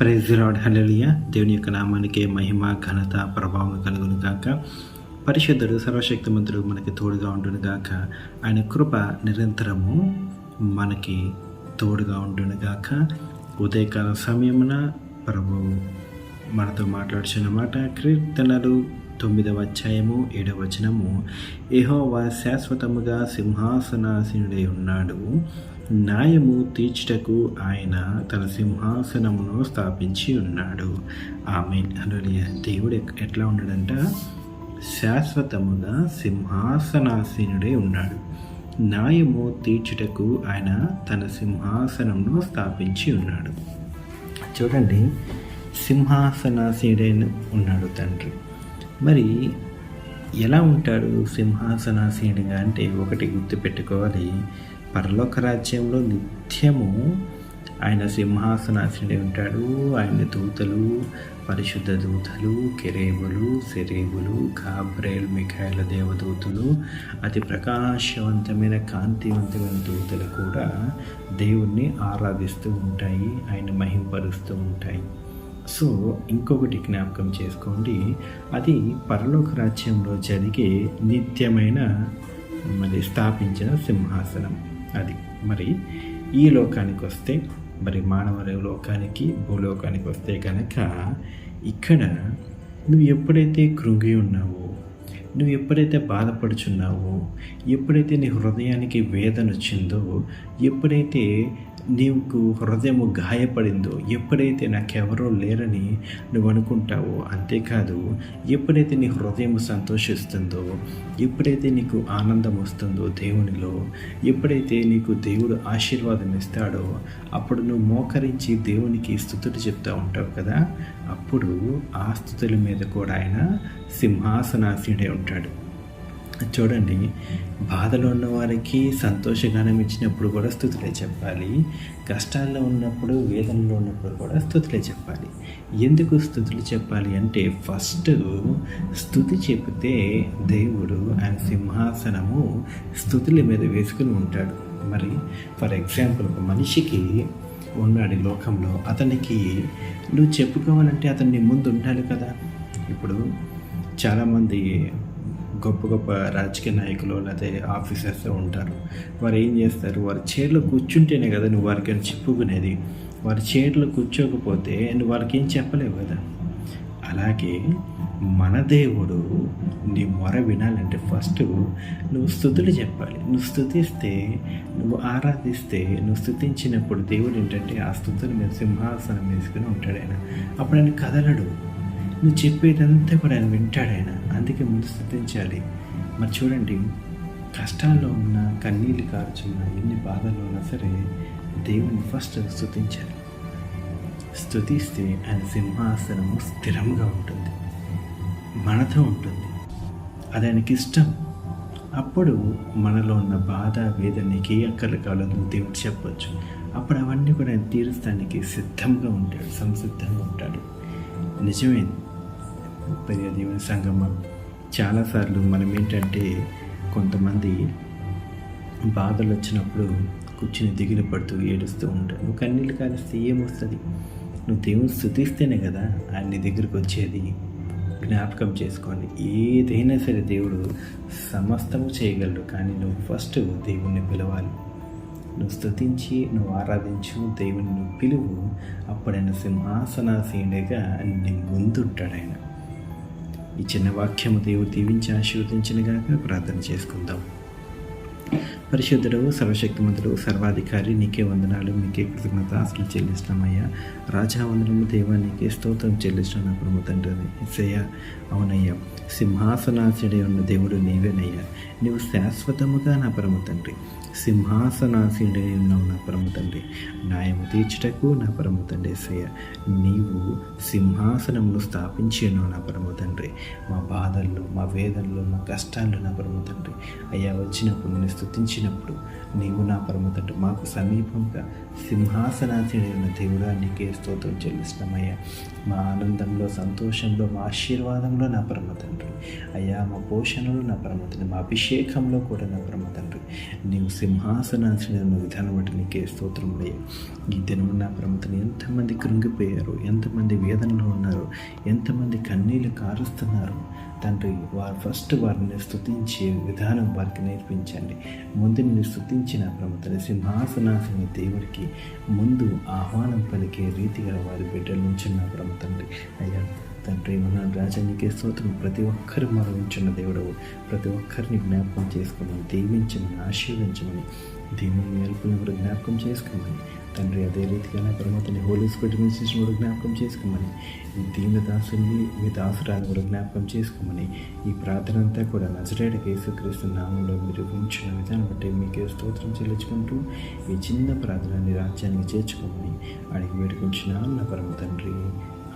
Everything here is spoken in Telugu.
ప్రైజ్ రాడ్ హలలియ దేవుని యొక్క నామానికి మహిమ ఘనత ప్రభావం కలుగును గాక. పరిశుద్ధుడు సర్వశక్తిమంతుడు మనకి తోడుగా ఉండును గాక. ఆయన కృప నిరంతరము మనకి తోడుగా ఉండును గాక. ఉదయకాల సమయమున ప్రభు మనతో మాట్లాడుచున్న మాట కీర్తనలు తొమ్మిదవ అధ్యాయము ఏడవ వచనము ఏహోవా శాశ్వతముగా సింహాసనాసీనుడై ఉన్నాడు. న్యాయము తీర్చుటకు ఆయన తన సింహాసనమును స్థాపించి ఉన్నాడు. ఆమె హల్లెలూయా. దేవుడు ఎక్- ఎట్లా ఉన్నాడంట? శాశ్వతముగా సింహాసనాసీనుడై ఉన్నాడు. న్యాయము తీర్చుటకు ఆయన తన సింహాసనమును స్థాపించి ఉన్నాడు. చూడండి. సింహాసనాసీడైన ఉన్నాడు తండ్రి. మరి ఎలా ఉంటాడు సింహాసనాసీనుడిగా? అంటే ఒకటి గుర్తుపెట్టుకోవాలి పరలోక రాజ్యంలో నిత్యము ఆయన సింహాసనాసీనుడై ఉంటాడు. ఆయన దూతలు పరిశుద్ధ దూతలు కెరేబులు సెరేబులు గాబ్రేల్ మిఖాయిల దేవదూతలు అతి ప్రకాశవంతమైన కాంతివంతమైన దూతలు కూడా దేవుణ్ణి ఆరాధిస్తూ ఉంటాయి. ఆయన మహింపరుస్తూ ఉంటాయి. సో ఇంకొకటి జ్ఞాపకం చేసుకోండి. అది పరలోక రాజ్యంలో జరిగే నిత్యమైన మరి స్థాపించిన సింహాసనం అది. మరి ఈ లోకానికి వస్తే మరి మానవ లోకానికి భూలోకానికి వస్తే కనుక ఇక్కడ నువ్వు ఎప్పుడైతే కృంగి ఉన్నావో నువ్వు ఎప్పుడైతే బాధపడుచున్నావో ఎప్పుడైతే నీ హృదయానికి వేదన వచ్చిందో ఎప్పుడైతే నీకు హృదయము గాయపడిందో ఎప్పుడైతే నాకెవరో లేరని నువ్వు అనుకుంటావో అంతేకాదు ఎప్పుడైతే నీ హృదయం సంతోషిస్తుందో ఎప్పుడైతే నీకు ఆనందం వస్తుందో దేవునిలో ఎప్పుడైతే నీకు దేవుడు ఆశీర్వాదం ఇస్తాడో అప్పుడు నువ్వు మోకరించి దేవునికి స్థుతులు చెప్తూ ఉంటావు కదా? అప్పుడు ఆ స్థుతుల మీద కూడా ఆయన సింహాసనాసీడే ఉంటాడు. చూడండి బాధలో ఉన్న వారికి సంతోషగానం ఇచ్చినప్పుడు కూడా స్థుతులే చెప్పాలి. కష్టాల్లో ఉన్నప్పుడు వేదనలో ఉన్నప్పుడు కూడా స్థుతులే చెప్పాలి. ఎందుకు స్థుతులు చెప్పాలి అంటే ఫస్ట్ స్థుతి చెబితే దేవుడు ఆయన సింహాసనము స్థుతుల మీద వేసుకుని ఉంటాడు. మరి ఫర్ ఎగ్జాంపుల్ ఒక మనిషికి ఉన్నాడు ఈ లోకంలో అతనికి నువ్వు చెప్పుకోవాలంటే అతన్ని ముందు ఉండాలి కదా. ఇప్పుడు చాలామంది గొప్ప గొప్ప రాజకీయ నాయకులు లేదా ఆఫీసర్స్ ఉంటారు. వారు ఏం చేస్తారు? వారి చైర్లో కూర్చుంటేనే కదా నువ్వు వారికి అని చెప్పుకునేది. వారి చైర్లో కూర్చోకపోతే నువ్వు వారికి ఏం చెప్పలేవు కదా? అలాగే మన దేవుడు నీ మొర వినాలంటే ఫస్ట్ నువ్వు స్థుతులు చెప్పాలి. నువ్వు స్థుతిస్తే నువ్వు ఆరాధిస్తే నువ్వు స్థుతించినప్పుడు దేవుడు ఏంటంటే ఆ స్థుతుల మీద సింహాసనం వేసుకుని ఉంటాడు ఆయన. అప్పుడు ఆయన కదలడు. నువ్వు చెప్పేదంతా కూడా ఆయన వింటాడు ఆయన. అందుకే ముందు స్థుతించాలి. మరి చూడండి కష్టాల్లో ఉన్న కన్నీళ్ళు కారుచున్న ఎన్ని బాధల్లో ఉన్నా సరే దేవుని ఫస్ట్ స్థుతించాలి. స్థుతిస్తే ఆయన సింహాసనము స్థిరంగా ఉంటుంది. మనతో ఉంటుంది. అది ఆయనకి ఇష్టం. అప్పుడు మనలో ఉన్న బాధ వేదనకి అక్కర్లు కావాలో దేవుడు చెప్పొచ్చు. అప్పుడు అవన్నీ కూడా ఆయన తీరుస్తానికి సిద్ధంగా ఉంటాడు సంసిద్ధంగా ఉంటాడు. నిజమే ప్రియ దేవుని సంగమం చాలాసార్లు మనం ఏంటంటే కొంతమంది బాధలు వచ్చినప్పుడు కూర్చుని దిగులు పడుతూ ఏడుస్తూ ఉంటావు నువ్వు కన్నీళ్ళు కాలిస్తే ఏమొస్తుంది నువ్వు దేవుని స్థుతిస్తేనే కదా ఆయన నీ దగ్గరికి వచ్చేది. జ్ఞాపకం చేసుకోండి. ఏదైనా సరే దేవుడు సమస్తము చేయగలడు. కానీ నువ్వు ఫస్ట్ దేవుణ్ణి పిలవాలి. నువ్వు స్థుతించి నువ్వు ఆరాధించు దేవుని నువ్వు పిలువు. అప్పుడైన సింహాసనాసీనుడిగా నీ ముందుంటాడు ఆయన. ఈ చిన్న వాక్యము దేవుడు దీవించి ఆశీర్వదించినగాక ప్రార్థన చేసుకుందాం. పరిశుద్ధుడు సర్వశక్తిమంతుడు సర్వాధికారి నీకే వందనాలు నీకే కృతజ్ఞత అసలు చెల్లిస్తామయ్యా రాజా వందనము దేవా నీకే స్తోత్రం చెల్లిస్తాం నా ప్రభు తండ్రి ఇసయ్య అవునయ్యా సింహాసనాశుడే ఉన్న దేవుడు నీవేనయ్యా. నీవు శాశ్వతముగా నా పరమ తండ్రి. సింహాసనాశీనుడే ఉన్నావు నా పరమ తండ్రి. న్యాయము తీర్చుటకు నా పరమ తండ్రి ఎస్సయ్య నీవు సింహాసనమును స్థాపించి ఉన్నావు నా పరమ తండ్రి. మా బాధల్లో మా వేదనలు మా కష్టాల్లో నా పరమ తండ్రి. అయ్యా వచ్చినప్పుడు నేను వచ్చినప్పుడు నీవు నా పరమ మాకు సమీపంగా సింహాసనాశీనుడైన అయిన దేవుడా నీకే స్తోత్రం చెల్లిస్తామయ్యా. మా ఆనందంలో సంతోషంలో మా ఆశీర్వాదంలో నా పరమ తండ్రి. అయ్యా మా పోషణలో నా పరమ తండ్రి మా అభిషేకంలో కూడా నా పరమ తండ్రి. నీవు సింహాసనాసిన విధానం బట్టి నీకే స్తోత్రములయ్యా ఈ దినము నా ప్రమతని ఎంతమంది కృంగిపోయారు ఎంతమంది వేదనలో ఉన్నారు ఎంతమంది కన్నీళ్ళు కారుస్తున్నారు. తండ్రి వారు ఫస్ట్ వారిని స్థుతించే విధానం వారికి నేర్పించండి. ముందు నిన్ను స్తుతించిన ప్రమతని సింహాసనాసని దేవుడికి ముందు ఆహ్వానం పలికే రీతిగా వారి బిడ్డల నుంచి నా ప్రమతండి అయ్యా తండ్రి మన రాజానికి స్తోత్రం. ప్రతి ఒక్కరు మరణించిన దేవుడవు. ప్రతి ఒక్కరిని జ్ఞాపకం చేసుకోమని దీవించమని ఆశీర్వించమని దీనిని మేల్కొని కూడా జ్ఞాపకం చేసుకోమని. తండ్రి అదే రీతిగానే పరమతని హోలీ స్పిరిట్ మినిస్ట్రేషన్ కూడా జ్ఞాపకం చేసుకోమని. ఈ దాసుని మీ దాసురాన్ని కూడా జ్ఞాపకం చేసుకోమని. ఈ ప్రార్థన అంతా కూడా నజరేట కేసుక్రీస్తు నామంలో మీరు ఉంచిన విధానం బట్టి మీకే స్తోత్రం చెల్లించుకుంటూ ఈ చిన్న ప్రార్థనని రాజ్యానికి చేర్చుకోమని అడిగి వేడుకుంటున్నాను నా పరమ తండ్రి.